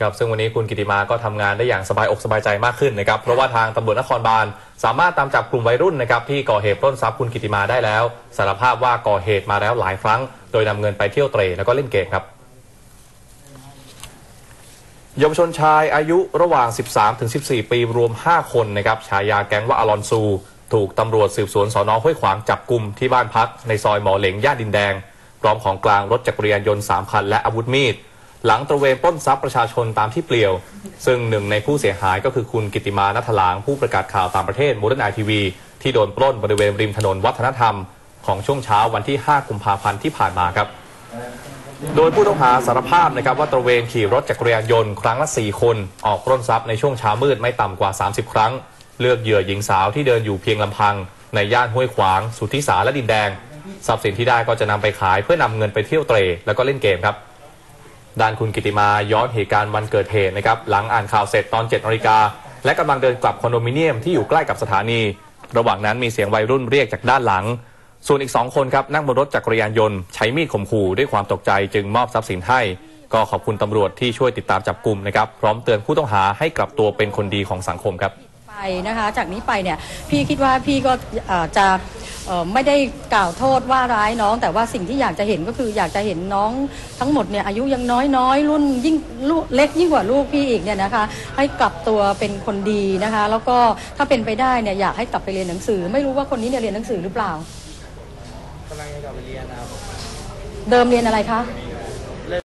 ครับซึ่งวันนี้คุณกิติมาก็ทำงานได้อย่างสบายอกสบายใจมากขึ้นนะครับ เพราะว่าทางตำรวจนครบาลสามารถตามจับกลุ่มวัยรุ่นนะครับที่ก่อเหตุปล้นทรัพย์คุณกิติมาได้แล้ว สารภาพว่าก่อเหตุมาแล้วหลายครั้ง โดยนำเงินไปเที่ยวเตร่แล้วก็เล่นเกมครับเยาวชนชายอายุระหว่าง 13ถึง14 ปีรวม 5 คนนะครับฉายาแก๊งว่าอลอนซู ถูกตำรวจสืบสวนสอนอห้วยขวางจับกลุ่มที่บ้านพักในซอยหมอเหลงย่านดินแดงพร้อมของกลางรถจักรยานยนต์ 3 คันและอาวุธมีด หลังตระเวนปล้นทรัพย์ประชาชนตามที่เปลี่ยว ซึ่งหนึ่งในผู้เสียหายก็คือคุณกิติมานัทลาง ผู้ประกาศข่าวต่างประเทศมูลนาทีวี ที่โดนปล้นบริเวณริมถนนวัฒนธรรม ของช่วงเช้าวันที่ 5 กุมภาพันธ์ที่ผ่านมาครับ โดยผู้ต้องหาสารภาพนะครับว่าตระเวนขี่รถจักรยานยนต์ครั้งละ 4 คน ออกปล้นทรัพย์ในช่วงเช้ามืดไม่ต่ำกว่า 30 ครั้ง เลือกเหยื่อหญิงสาวที่เดินอยู่เพียงลำพัง ในย่านห้วยขวาง สุทธิสาและดินแดงทรัพย์สินที่ได้ก็จะนำไปขายเพื่อนำเงินไปเที่ยวเตรแล้วก็เล่นเกมครับ ด้านคุณกิติมาย้อนเหตุการณ์วันเกิดเหตุนะครับหลังอ่านข่าวเสร็จตอน7นาฬิกาและกำลังเดินกลับคอนโดมิเนียมที่อยู่ใกล้กับสถานี ระหว่างนั้นมีเสียงวัยรุ่นเรียกจากด้านหลัง ส่วนอีกสองคนครับนั่งบนรถจักรยานยนต์ใช้มีดข่มขู่ด้วยความตกใจจึงมอบทรัพย์สินให้ ก็ขอบคุณตำรวจที่ช่วยติดตามจับกลุ่มนะครับพร้อมเตือนผู้ต้องหาให้กลับตัวเป็นคนดีของสังคมครับไปนะคะจากนี้ไปเนี่ยพี่คิดว่าพี่ก็จะ ไม่ได้กล่าวโทษว่าร้ายน้อง แต่ว่าสิ่งที่อยากจะเห็นก็คืออยากจะเห็นน้องทั้งหมดเนี่ยอายุยังน้อยน้อยรุ่นยิ่งลูกเล็กยิ่งกว่าลูกพี่อีกเนี่ยนะคะ ให้กลับตัวเป็นคนดีนะคะ แล้วก็ถ้าเป็นไปได้เนี่ยอยากให้กลับไปเรียนหนังสือ ไม่รู้ว่าคนนี้เนี่ยเรียนหนังสือหรือเปล่ากำลังจะกลับไปเรียนนะครับเดิมเรียนอะไรคะค